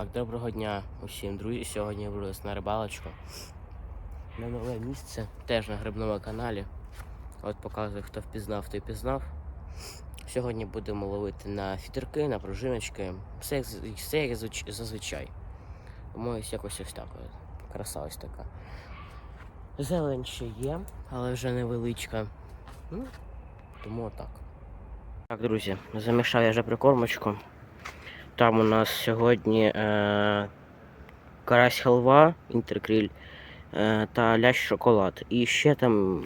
Так, доброго дня усім, друзі. Сьогодні я буду на рибалочку. На нове місце, теж на грибному каналі. От показую, хто впізнав, той пізнав. Сьогодні будемо ловити на фітерки, на пружиночки. Все як, все як зазвичай. Тому ось якось ось так. Краса ось така. Зелень ще є, але вже невеличка. Ну, тому отак. Так, друзі, замішав я вже прикормочку. Там у нас сьогодні е, карась халва, інтеркриль е, та лящ шоколад. І ще там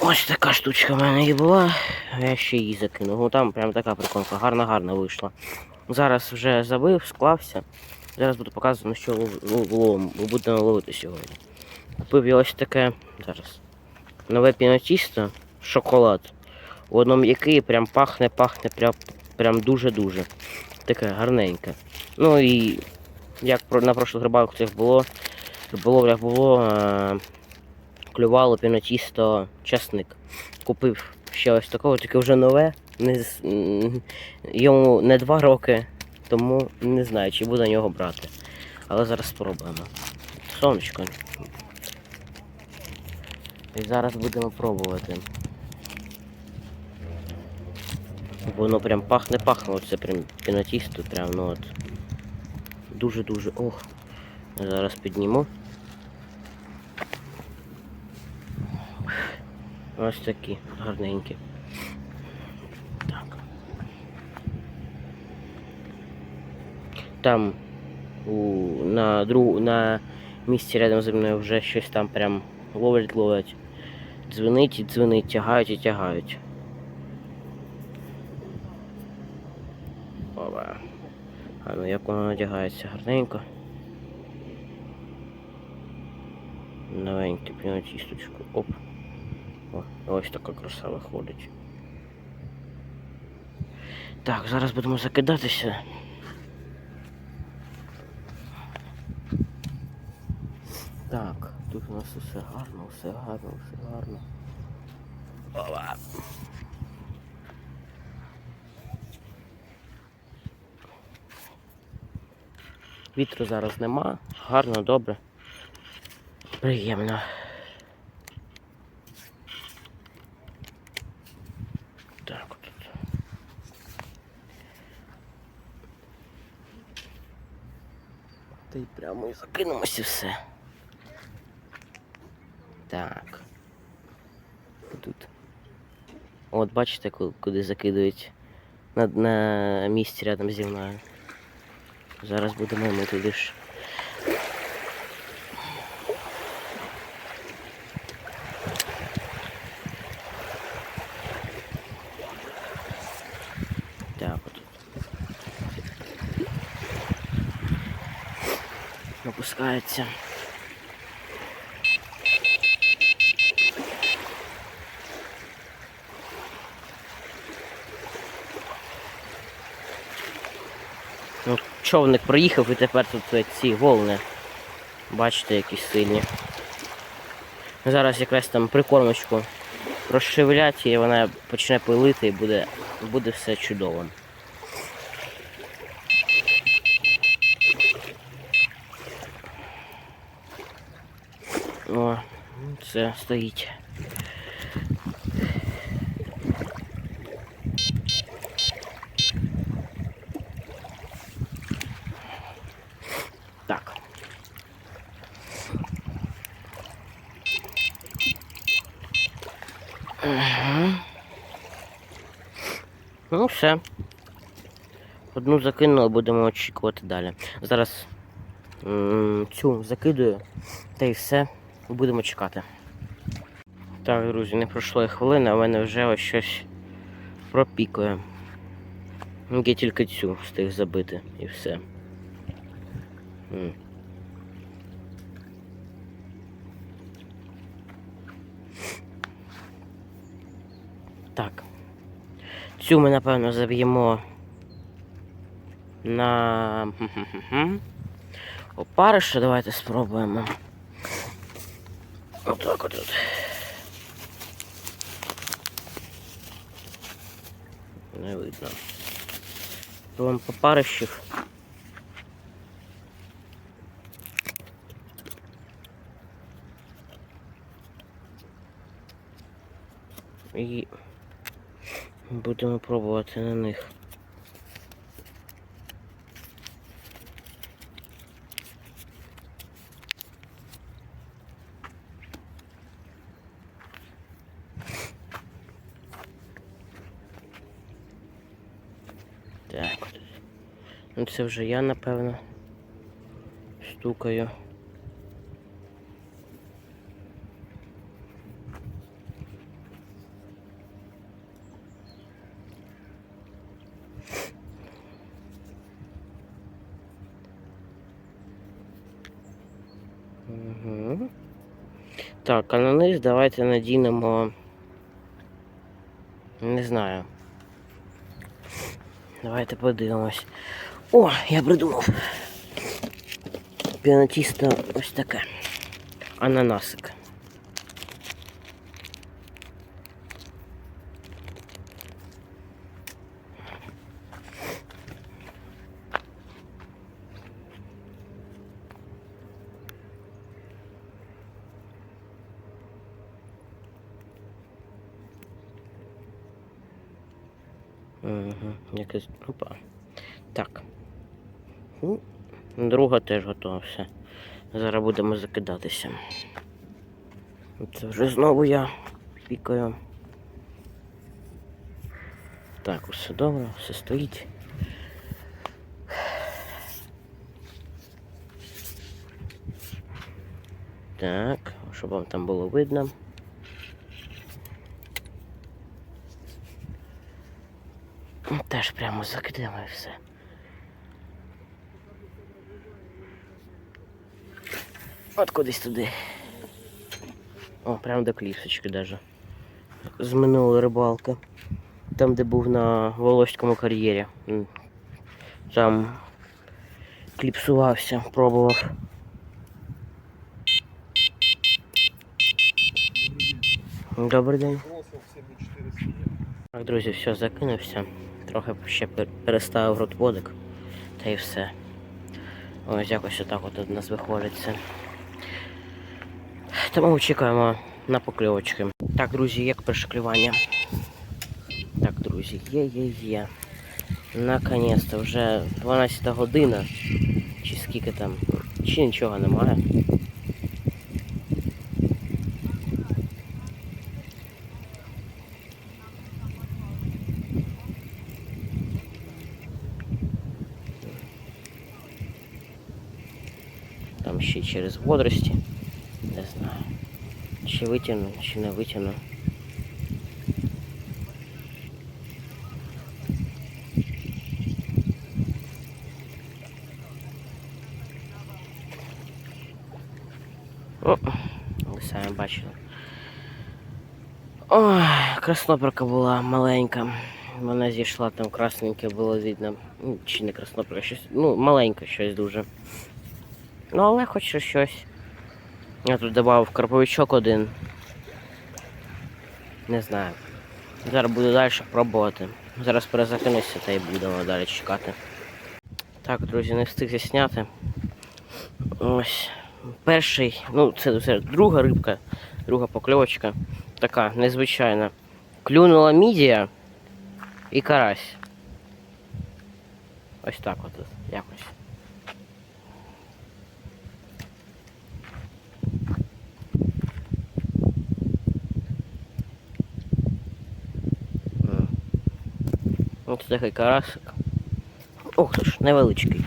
ось така штучка в мене і була. Я ще її закинув. Ну там прям така приколка, гарна-гарна вийшла. Зараз вже забив, склався. Зараз буду показувати, що лов, лов, ловимо, будемо ловити сьогодні. Купив я ось таке зараз. Нове пінотісто, шоколад. Воно м'яке, прям пахне, пахне, прям, прям дуже-дуже таке гарненьке. Ну і як на прошлих рибалках цих було, як було, е, клювало пінотісто часник. Купив ще ось такого, тільки вже нове. Не, йому не два роки, тому не знаю, чи буду нього брати. Але зараз спробуємо. Сонечко. І зараз будемо пробувати. Воно прям пахне пахне, оце прям пінотісто, прям ну от. Дуже-дуже. Ох. Зараз підніму. Ось такі гарненькі. Так. Там у, на другу на місці рядом зі мною вже щось там прям ловлять, ловлять. Дзвенить і дзвенить, тягають і тягають. Опа. Ну як воно надягається гарненько. Новеньке пінотісточку. Оп. О, ось така краса виходить. Так, зараз будемо закидатися. Так, тут у нас усе гарно, все гарно, все гарно. Опа. Вітру зараз нема. Гарно, добре. Приємно. Так, тут. Та й прямо і закинемося все. Так. Тут. От бачите, куди закидують на, на місці рядом зі мною. Зараз будемо ми туди ж. Так от. Опускається. Ну, човник проїхав і тепер тут е, ці волни. Бачите, які сильні. Зараз якраз там прикормочку розшевелять і вона почне пилити і буде, буде все чудово. О, це стоїть. Все. Одну закинули, будемо очікувати далі. Зараз цю закидую та й все. Будемо чекати. Так, друзі, не пройшло і хвилини, а в мене вже ось щось пропікує. Я тільки цю встиг забити і все. Так. Цю ми, напевно, заб'ємо на опариша. Давайте спробуємо. Отак от. тут. Не видно. Вам попарищів. І будемо пробувати на них. Так. Ну це вже я, напевно, стукаю. Так, а на низ давайте надінемо. Не знаю. Давайте подивимось. О, я придумав. Піанатіста ось таке. Ананасик. Угу. Опа. Так. Друга теж готова все. Зараз будемо закидатися. Це вже знову я пікаю. Так, усе добре, все стоїть. Так, щоб вам там було видно. Теж прямо закидемо все. От кудись туди. О, прямо до кліпсочки даже. З минулої рибалки. Там, де був на Волоському кар'єрі. Там кліпсувався, пробував. Добрий день. Так, друзі, все, закинувся. Трохи ще переставив ротводик. Та й все. Ось якось отак от у нас виходить це. Тому очікуємо на покльовочки. Так, друзі, як перешеклювання. Так, друзі, є, є, є. Наконець-то вже 12 година. Чи скільки там. Чи нічого немає. Там ще через водорості. Не знаю. Чи витягну, чи не витягну. О, ви самі бачили. Ой, красноперка була маленька. Вона зійшла там красненьке було видно. Чи не красноперка, щось. Ну, маленьке щось дуже. Ну, але хоч щось. Я тут додав карповичок один. Не знаю. Зараз буду далі пробувати. Зараз перезакинуся та й будемо далі чекати. Так, друзі, не встиг засняти. Ось. Перший, ну це, це друга рибка, друга покльовочка. Така незвичайна. Клюнула мідія і карась. Ось так от якось. Ось такий карасик. Ох ти ж, невеличкий.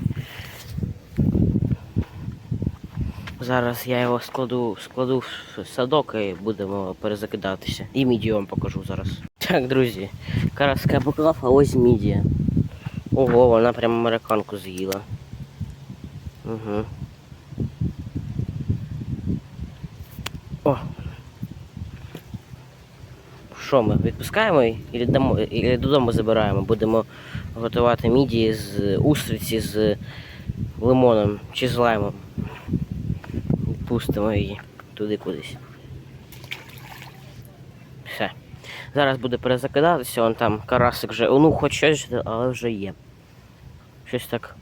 Зараз я його складу, складу в садок і будемо перезакидатися. І мідію вам покажу зараз. Так, друзі, караска поклав, а ось мідія. Ого, вона прямо американку з'їла. Угу. О. Що ми відпускаємо? Ілі дамо- ілі додому забираємо? Будемо готувати мідії з устриці з лимоном чи з лаймом. Пустимо її туди кудись. Все. Зараз буде перезакидатися, он там карасик вже. Ну, хоч щось, але вже є. Щось так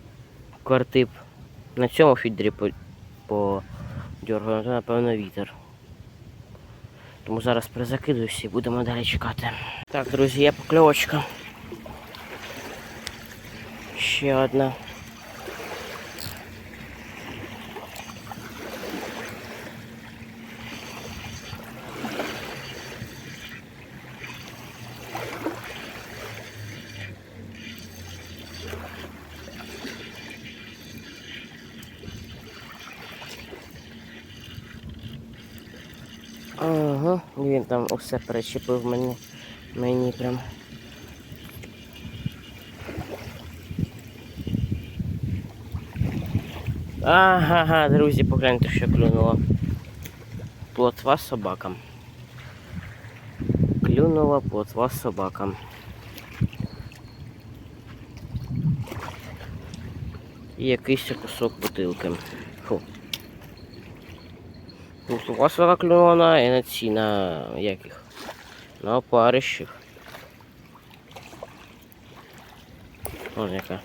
квартип. На цьому фідері по, по дергаю, то напевно вітер. Тому зараз перезакидуюся і будемо далі чекати. Так, друзі, є покльовочка. Ще одна. Ага, він там усе перечепив мені. Мені прям. Ага, друзі, погляньте, що клюнуло. Плотва собакам. Клюнула плотва собакам. І якийсь кусок бутилки. Фу. Плотва собака клюнула і на ці, на яких? На опарищах. Вон яка.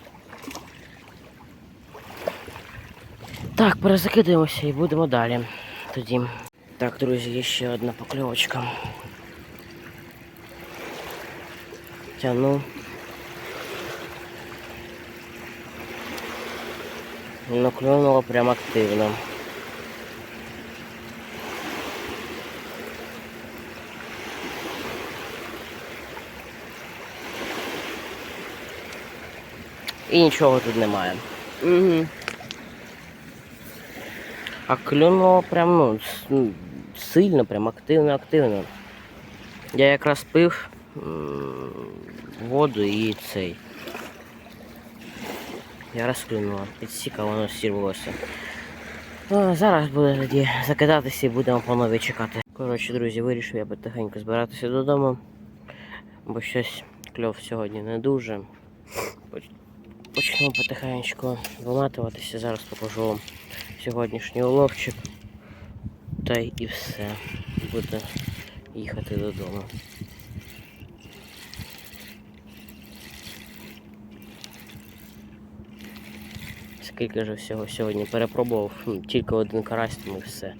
Так, перезакидаємося і будемо далі. Тоді. Так, друзі, є ще одна покльовочка. Тяну. Ну, клюнуло прям активно. І нічого тут немає. Угу. А клюнуло прям ну, ну, сильно, прям активно-активно. Я якраз пив воду і цей. Я розклюнула. Підсіка, воно сірвалося. А, зараз буде тоді закидатися і будемо по новій чекати. Коротше, друзі, вирішив я потихеньку збиратися додому, бо щось кльов сьогодні не дуже. Поч- Почнемо потихеньку виматуватися. Зараз покажу вам сьогоднішній уловчик. Та й і все. Буде їхати додому. Скільки ж всього сьогодні перепробував, тільки один карась, тому все.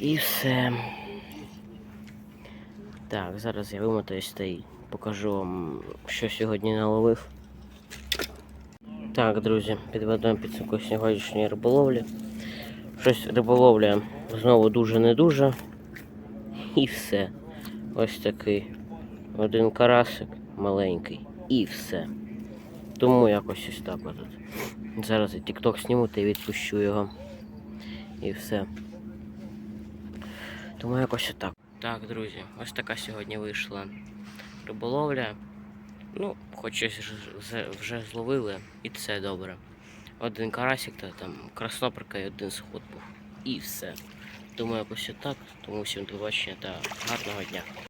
І все. Так, зараз я вимотаюсь та й покажу вам, що сьогодні наловив. Так, друзі, підведемо підсумку сьогоднішньої риболовлі. Щось риболовля знову дуже не дуже. І все. Ось такий. Один карасик маленький. І все. Тому якось ось так отут. Зараз я тік-ток зніму та відпущу його. І все. Тому якось отак. Так, друзі, ось така сьогодні вийшла риболовля. Ну, хоч щось вже- зловили, і це добре. Один карасик та там красноприка і один сход був. І все. Думаю, якось так. Тому всім до побачення та гарного дня.